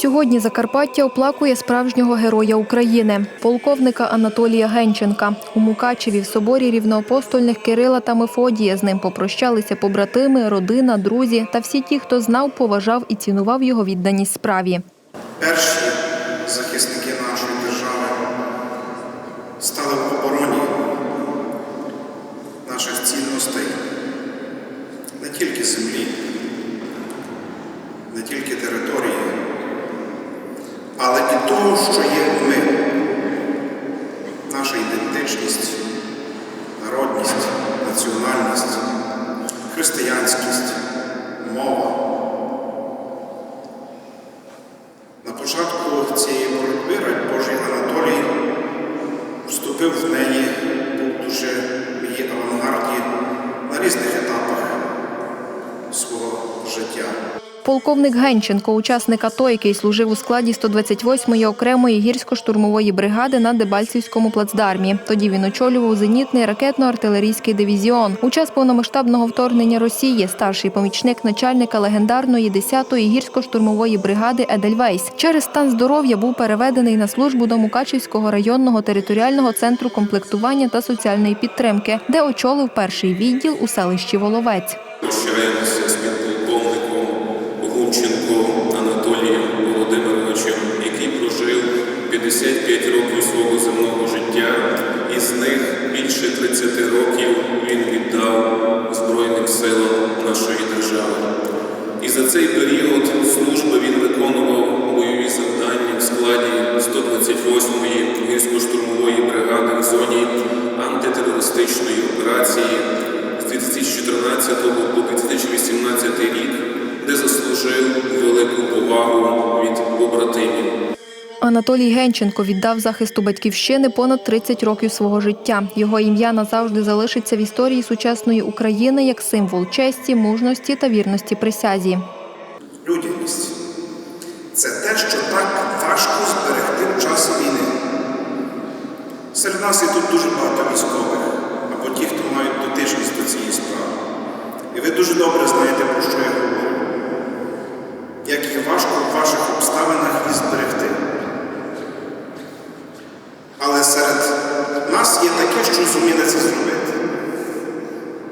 Сьогодні Закарпаття оплакує справжнього героя України, полковника Анатолія Генченка. У Мукачеві в соборі рівноапостольних Кирила та Мефодія з ним попрощалися побратими, родина, друзі та всі ті, хто знав, поважав і цінував його відданість справі. Перші захисники нашої держави стали в обороні наших цінностей не тільки землі, не тільки території, того, що є ми, наша ідентичність, народність, національність, християнськість, мова. На початку цієї боротьби Божий Анатолій вступив в неї, був дуже в її авангарді на різних етапах свого життя. Полковник Генченко, учасник АТО, який служив у складі 128-ї окремої гірсько-штурмової бригади на Дебальцівському плацдармі. Тоді він очолював зенітний ракетно-артилерійський дивізіон. У час повномасштабного вторгнення Росії старший помічник начальника легендарної 10-ї гірсько-штурмової бригади Едельвейс. Через стан здоров'я був переведений на службу до Мукачівського районного територіального центру комплектування та соціальної підтримки, де очолив перший відділ у селищі Воловець. Гунченко Анатолієм Володимировичем, який прожив 55 років свого земного життя, і з них більше 30 років він віддав Збройним силам нашої держави. І за цей період служби він виконував бойові завдання в складі 128-ї гірсько-штурмової бригади в зоні антитерористичної операції з 2014 по 2018 рік, де заслужив велику повагу від побратимів. Анатолій Генченко віддав захисту батьківщини понад 30 років свого життя. Його ім'я назавжди залишиться в історії сучасної України як символ честі, мужності та вірності присязі. Людяність це те, що так важко зберегти в час війни. Серед нас є тут дуже багато військових або ті, хто мають дотичність до цієї справи. І ви дуже добре знаєте, про що я говорю. Як їх важко в ваших обставинах і зберегти. Але серед нас зуміли це зробити.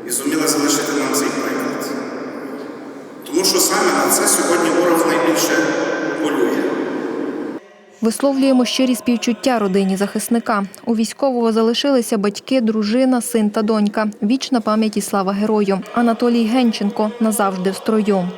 І зуміли залишити нам цей приклад. Тому що саме на це сьогодні ворог найбільше полює. Висловлюємо щирі співчуття родині захисника. У військового залишилися батьки, дружина, син та донька. Вічна пам'ять і слава герою. Анатолій Генченко назавжди в строю.